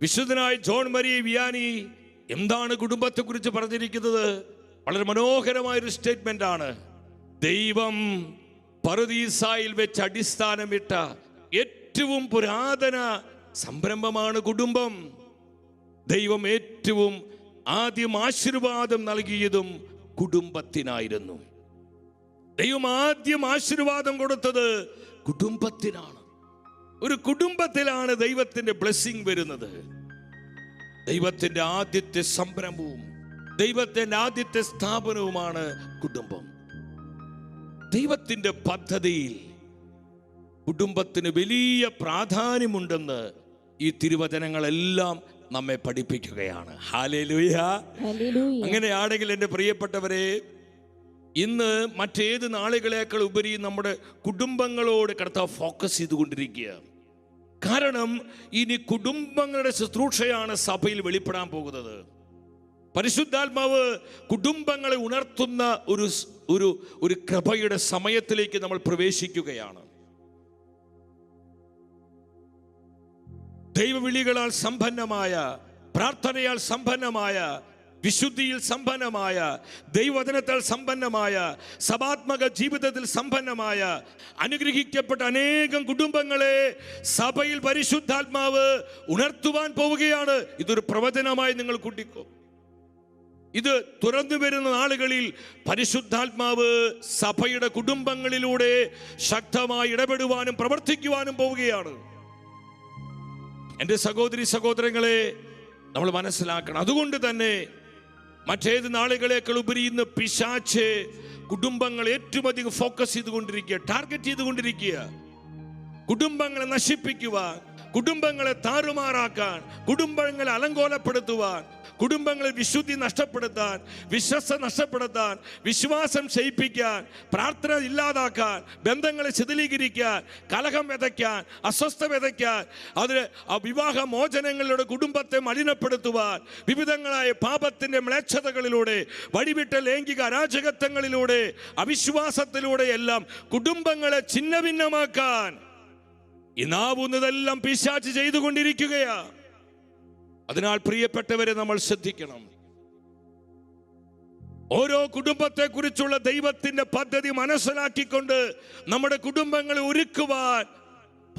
വിശുദ്ധനായ ജോൺ മരി വിയാനി എന്താണ് കുടുംബത്തെക്കുറിച്ച് പറഞ്ഞിരിക്കുന്നത്? വളരെ മനോഹരമായ ഒരു സ്റ്റേറ്റ്മെന്റ് ആണ് ദൈവം പറുദീസായിൽ വെച്ച് അടിസ്ഥാനമിട്ട ഏറ്റവും പുരാതന സംരംഭമാണ് കുടുംബം. ദൈവം ഏറ്റവും ആദ്യം ആശീർവാദം നൽകിയതും കുടുംബത്തിനായിരുന്നു. ദൈവം ആദ്യം ആശീർവാദം കൊടുത്തത് കുടുംബത്തിനാണ്. ഒരു കുടുംബത്തിലാണ് ദൈവത്തിന്റെ ബ്ലെസ്സിങ് വരുന്നത്. ദൈവത്തിന്റെ ആദ്യത്തെ സംരംഭവും ദൈവത്തിന്റെ ആദ്യത്തെ സ്ഥാപനവുമാണ് കുടുംബം. ദൈവത്തിന്റെ പദ്ധതിയിൽ കുടുംബത്തിന് വലിയ പ്രാധാന്യമുണ്ടെന്ന് ഈ തിരുവചനങ്ങളെല്ലാം നമ്മെ പഠിപ്പിക്കുകയാണ്. ഹാലേലൂയ അങ്ങനെയാണെങ്കിൽ എന്റെ പ്രിയപ്പെട്ടവരെ ഇന്ന് മറ്റേത് നാളുകളേക്കാൾ ഉപരി നമ്മുടെ കുടുംബങ്ങളോട് കർത്താവ് ഫോക്കസ് ചെയ്തുകൊണ്ടിരിക്കുക കാരണം ഇനി കുടുംബങ്ങളുടെ ശുശ്രൂഷയാണ് സഭയിൽ വെളിപ്പെടാൻ പോകുന്നത്. പരിശുദ്ധാത്മാവ് കുടുംബങ്ങളെ ഉണർത്തുന്ന ഒരു ഒരു ഒരു കൃപയുടെ സമയത്തിലേക്ക് നമ്മൾ പ്രവേശിക്കുകയാണ്. ദൈവവിളികളാൽ സമ്പന്നമായ പ്രാർത്ഥനയാൽ സമ്പന്നമായ വിശുദ്ധിയിൽ സമ്പന്നമായ ദൈവവചനത്താൽ സമ്പന്നമായ സഭാത്മക ജീവിതത്തിൽ സമ്പന്നമായ അനുഗ്രഹിക്കപ്പെട്ട അനേകം കുടുംബങ്ങളെ സഭയിൽ പരിശുദ്ധാത്മാവ് ഉണർത്തുവാൻ പോവുകയാണ്. ഇതൊരു പ്രവചനമായി നിങ്ങൾ കൂട്ടിക്കോ. ഇത് തുറന്നു വരുന്ന നാളുകളിൽ പരിശുദ്ധാത്മാവ് സഭയുടെ കുടുംബങ്ങളിലൂടെ ശക്തമായി ഇടപെടുവാനും പ്രവർത്തിക്കുവാനും പോവുകയാണ്. എന്റെ സഹോദരി സഹോദരങ്ങളെ നമ്മൾ മനസ്സിലാക്കണം. അതുകൊണ്ട് തന്നെ മറ്റേത് നാളുകളേക്കാൾ ഉപരി ഇന്ന് പിശാച്ച് കുടുംബങ്ങൾ ഏറ്റവും അധികം ഫോക്കസ് ചെയ്തുകൊണ്ടിരിക്കുക ടാർഗറ്റ് ചെയ്തുകൊണ്ടിരിക്കുക. കുടുംബങ്ങളെ നശിപ്പിക്കുവാൻ കുടുംബങ്ങളെ താറുമാറാക്കാൻ കുടുംബങ്ങളെ അലങ്കോലപ്പെടുത്തുവാൻ കുടുംബങ്ങളെ വിശുദ്ധി നഷ്ടപ്പെടുത്താൻ വിശ്വസ നഷ്ടപ്പെടുത്താൻ വിശ്വാസം ക്ഷയിപ്പിക്കാൻ പ്രാർത്ഥന ഇല്ലാതാക്കാൻ ബന്ധങ്ങളെ ശിഥിലീകരിക്കാൻ കലഹം വിതയ്ക്കാൻ അസ്വസ്ഥ വിതയ്ക്കാൻ അതിന് വിവാഹ മോചനങ്ങളിലൂടെ കുടുംബത്തെ മലിനപ്പെടുത്തുവാൻ വിവിധങ്ങളായ പാപത്തിന്റെ മ്ലേച്ഛതകളിലൂടെ വഴിവിട്ട ലൈംഗിക അരാജകത്വങ്ങളിലൂടെ അവിശ്വാസത്തിലൂടെ എല്ലാം കുടുംബങ്ങളെ ഛിന്ന ഭിന്നമാക്കാൻ ഈ നാവുന്നതെല്ലാം പിശാച്ച് ചെയ്തുകൊണ്ടിരിക്കുകയാ. അതിനാൽ പ്രിയപ്പെട്ടവരെ നമ്മൾ ശ്രദ്ധിക്കണം. ഓരോ കുടുംബത്തെ കുറിച്ചുള്ള ദൈവത്തിന്റെ പദ്ധതി മനസ്സിലാക്കിക്കൊണ്ട് നമ്മുടെ കുടുംബങ്ങളെ ഒരുക്കുവാൻ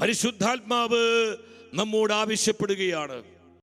പരിശുദ്ധാത്മാവ് നമ്മോട് ആവശ്യപ്പെടുകയാണ്.